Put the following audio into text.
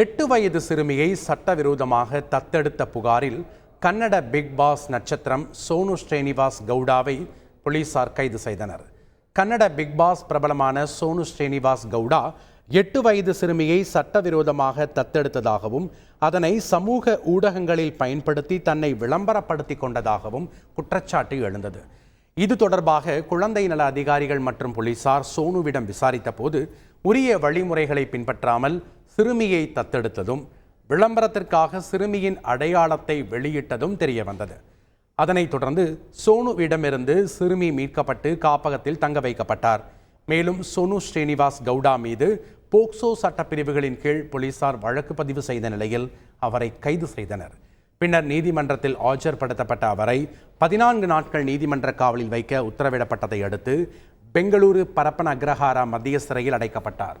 எட்டு வயது சிறுமியை சட்டவிரோதமாக தத்தெடுத்த புகாரில் கன்னட பிக் பாஸ் நட்சத்திரம் சோனு ஸ்ரீனிவாஸ் கவுடாவை போலீசார் கைது செய்தனர். கன்னட பிக் பாஸ் பிரபலமான சோனு ஸ்ரீனிவாஸ் கவுடா எட்டு வயது சிறுமியை சட்டவிரோதமாக தத்தெடுத்ததாகவும் அதனை சமூக ஊடகங்களில் பயன்படுத்தி தன்னை விளம்பரப்படுத்தி கொண்டதாகவும் குற்றச்சாட்டு எழுந்தது. இது தொடர்பாக குழந்தை நல அதிகாரிகள் மற்றும் போலீசார் சோனுவிடம் விசாரித்த போது உரிய வழிமுறைகளை பின்பற்றாமல் சிறுமியை தத்தெடுத்ததும் விளம்பரத்திற்காக சிறுமியின் அடையாளத்தை வெளியிட்டதும் தெரிய வந்தது அதனைத் தொடர்ந்து சோனுவிடமிருந்து சிறுமி மீட்கப்பட்டு காப்பகத்தில் தங்க வைக்கப்பட்டார். மேலும் சோனு ஸ்ரீனிவாஸ் கவுடா மீது போக்சோ சட்டப்பிரிவுகளின் கீழ் போலீசார் வழக்கு பதிவு செய்த நிலையில் அவரை கைது செய்தனர். பின்னர் நீதிமன்றத்தில் ஆஜர்படுத்தப்பட்ட அவரை பதினான்கு நாட்கள் நீதிமன்ற காவலில் வைக்க உத்தரவிடப்பட்டதை அடுத்து பெங்களூரு பரப்பன அக்ரஹாரா மத்திய சிறையில் அடைக்கப்பட்டார்.